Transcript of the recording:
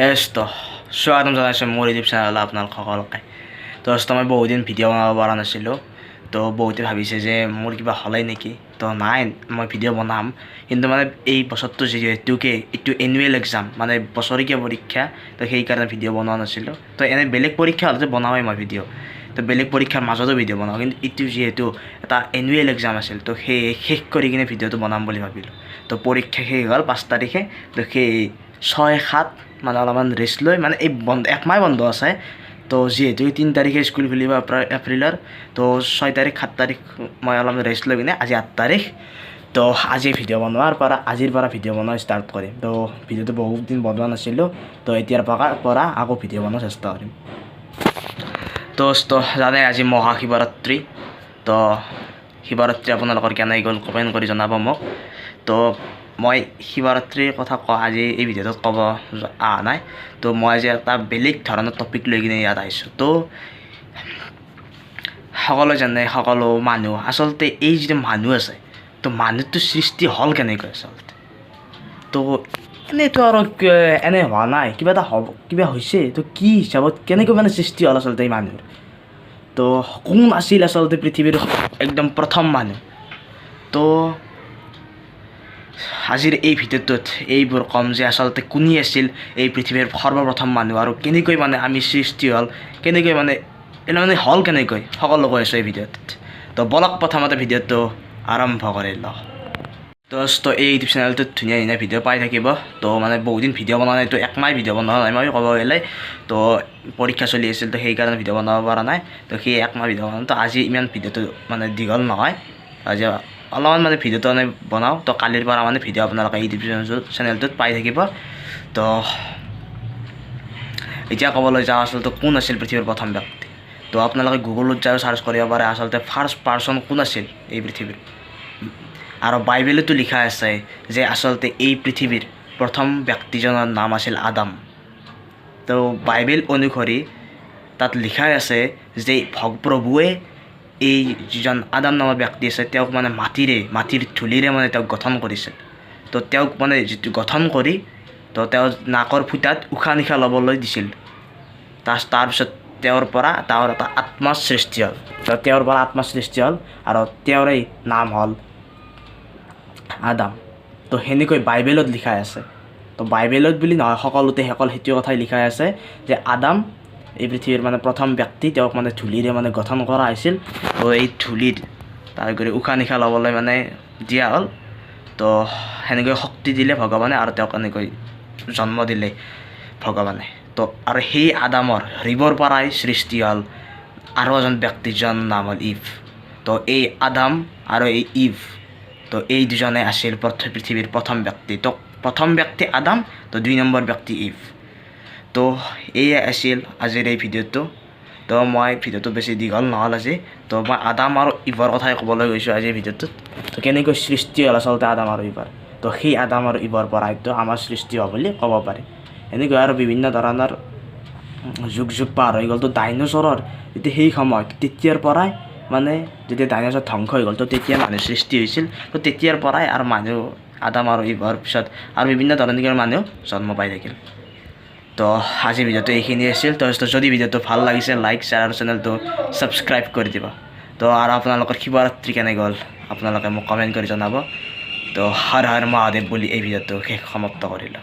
তো স্বাগতম জনাইছোঁ মোৰ ইউটিউব চেনেললৈ আপোনালোক সকলোকে তো মই বহুদিন ভিডিঅ' বনাব পৰা নাছিলোঁ তো বহুতে ভাবিছে যে মোৰ কিবা হ'লেই নেকি তো নাই মই ভিডিঅ' বনাম কিন্তু মানে এই বছৰটো যিহেতুকে এইটো এনুৱেল এক্সাম মানে বছৰেকীয়া পৰীক্ষা তো সেইকাৰণে ভিডিঅ' বনোৱা নাছিলোঁ তো এনে বেলেগ পৰীক্ষা হ'লেতো বনাওঁৱেই মই ভিডিঅ' তো বেলেগ পৰীক্ষাৰ মাজতো ভিডিঅ' বনাওঁ কিন্তু এইটো যিহেতু এটা এনুৱেল এক্সাম আছিল তো সেই শেষ কৰি কিনে ভিডিঅ'টো বনাম বুলি ভাবিলোঁ তো পৰীক্ষা শেষ হ'ল পাঁচ তাৰিখে তো সেই ছয় সাত মানে অলপমান ৰেষ্ট লৈ মানে এই বন্ধ একমাহ বন্ধ আছে। তো যিহেতু তিনি তাৰিখে স্কুল খুলিব এপ্ৰ- এপ্ৰিলৰ, তো ছয় তাৰিখ, সাত তাৰিখ মই অলপমান ৰেষ্ট লৈ কিনে আজি আঠ তাৰিখ। তো আজি ভিডিঅ' বনোৱাৰ পৰা, আজিৰ পৰা ভিডিঅ' বনোৱা ষ্টাৰ্ট কৰিম। তো ভিডিঅ'টো বহুত দিন বনোৱা নাছিলোঁ, তো এতিয়াৰ পৰা আকৌ ভিডিঅ' বনোৱাৰ চেষ্টা কৰিম। তো জানে আজি মহাশিৱৰাত্ৰি, তো শিৱৰাত্ৰি আপোনালোকৰ কেনে গ'ল কমেণ্ট কৰি জনাব মোক। তো মই শিৱৰাত্ৰিৰ কথা ক, আজি এই ভিডিঅ'টোত ক'ব অহা নাই। তো মই আজি এটা বেলেগ ধৰণৰ টপিক লৈ কিনে ইয়াত আহিছোঁ। তো সকলো জানে, সকলো মানুহ, আচলতে এই যিটো মানুহ আছে, তো মানুহটো সৃষ্টি হ'ল কেনেকৈ আচলতে? তো এনেইতো আৰু এনে হোৱা নাই, কিবা এটা হ'ব, কিবা হৈছে, তো কি হিচাপত কেনেকৈ মানে সৃষ্টি হ'ল আচলতে এই মানুহৰ? তো কোন আছিল আচলতে পৃথিৱীৰ একদম প্ৰথম মানুহ তো আজিৰ এই ভিডিঅ'টোত এইবোৰ ক'ম যে আচলতে কোনে আছিল এই পৃথিৱীৰ সৰ্বপ্ৰথম মানুহ আৰু কেনেকৈ মানে আমি সৃষ্টি হ'ল, কেনেকৈ মানে এনে মানে হ'ল কেনেকৈ? সকলো কৈ আছোঁ এই ভিডিঅ'টোত। তো বলক প্ৰথমতে ভিডিঅ'টো আৰম্ভ কৰি লওঁ। তো এই ইউটিউব চেনেলটোত ধুনীয়া ধুনীয়া ভিডিঅ' পাই থাকিব তো মানে বহুদিন ভিডিঅ' বনোৱা নাই তো একমাহ ভিডিঅ' বনোৱা নাই মই ক'ব গ'লে তো পৰীক্ষা চলি আছিল তো সেইকাৰণে ভিডিঅ' বনাব পৰা নাই তো সেই একমাহ ভিডিঅ' বনাওঁ তো আজি ইমান ভিডিঅ'টো মানে দীঘল নহয় আজি অলপমান মানে ভিডিঅ'টো মানে বনাওঁ তো কালিৰ পৰা মানে ভিডিঅ' আপোনালোকে ইউটিউব চেনেলটোত চেনেলটোত পাই থাকিব তো এতিয়া ক'বলৈ যাওঁ আচলতে কোন আছিল পৃথিৱীৰ প্ৰথম ব্যক্তি তো আপোনালোকে গুগলত যাই চাৰ্চ কৰিব পাৰে আচলতে ফাৰ্ষ্ট পাৰ্চন কোন আছিল এই পৃথিৱীৰ আৰু বাইবেলতো লিখা আছে যে আচলতে এই পৃথিৱীৰ প্ৰথম ব্যক্তিজনৰ নাম আছিল আদাম। তো বাইবেল অনুসৰি তাত লিখাই আছে যে ভগ প্ৰভুৱে এই যিজন আদাম নামৰ ব্যক্তি আছে, তেওঁক মানে মাটিৰে, মাটিৰ ধূলিৰে মানে তেওঁক গঠন কৰিছিল। তো তেওঁক মানে যিটো গঠন কৰি, তো তেওঁৰ নাকৰ ফুটাত উশাহ নিশাহ ল'বলৈ দিছিল। তাৰ তাৰপিছত তেওঁৰ পৰা তেওঁৰ এটা আত্মাৰ সৃষ্টি হ'ল। তো তেওঁৰ পৰা আত্মাৰ সৃষ্টি হ'ল আৰু তেওঁৰে নাম হ'ল আদাম। তো সেনেকৈ বাইবেলত লিখাই আছে। তো বাইবেলত বুলি নহয়, সকলোতে সকল সেইটো কথাই লিখাই আছে যে আদাম এই পৃথিৱীৰ মানে প্ৰথম ব্যক্তি, তেওঁক মানে ধূলিৰে মানে গঠন কৰা হৈছিল। তো এই ধূলিত তাৰ কৰি উশাহ নিশাহ ল'বলৈ মানে দিয়া হ'ল। তো সেনেকৈ শক্তি দিলে ভগৱানে আৰু তেওঁক এনেকৈ জন্ম দিলে ভগৱানে। তো আৰু সেই আদামৰ ৰিবৰ পৰাই সৃষ্টি হ'ল আৰু এজন ব্যক্তিজন নাম হ'ল ইভ। তো এই আদাম আৰু এই ইভ তো এই দুজনে আছিল প্ৰথ- পৃথিৱীৰ প্ৰথম ব্যক্তি। তো প্ৰথম ব্যক্তি আদাম, তো দুই নম্বৰ ব্যক্তি ইভ। তো এয়ে আছিল আজিৰ এই ভিডিঅ'টো। তো মই ভিডিঅ'টো বেছি দীঘল নহ'ল আজি। তো মই আদাম আৰু ইভৰ কথাই ক'বলৈ গৈছোঁ আজিৰ ভিডিঅ'টোত। তো কেনেকৈ সৃষ্টি হ'ল আচলতে আদাম আৰু ইভৰ? তো সেই আদাম আৰু ইভৰ পৰাইতো আমাৰ সৃষ্টি হোৱা বুলি ক'ব পাৰি। এনেকৈ আৰু বিভিন্ন ধৰণৰ যুগ যুগ পাৰ হৈ গ'ল। তো ডাইনচৰৰ যেতিয়া সেই সময়ত, তেতিয়াৰ পৰাই মানে যেতিয়া ডাইনচৰ ধ্বংস হৈ গ'ল, তো তেতিয়া মানুহ সৃষ্টি হৈছিল। তো তেতিয়াৰ পৰাই আৰু মানুহ, আদাম আৰু ইভৰ পিছত আৰু বিভিন্ন ধৰণৰ মানুহ জন্ম পাই থাকিল। তো আজিৰ ভিডিঅ'টো এইখিনি আছিল। তো যদি ভিডিঅ'টো ভালো লাগিছে লাইক শ্বেয়াৰ আৰু চেনেলটো ছাবস্ক্ৰাইব কৰি দিব। তো আৰু আপোনালোকৰ শিৱৰাত্ৰি কেনে গ'ল, আপোনালোকে মোক কমেণ্ট কৰি জনাব। তো হৰ হৰ মহাদেৱ বুলি এই ভিডিঅ'টো শেষ সমাপ্ত কৰিলোঁ।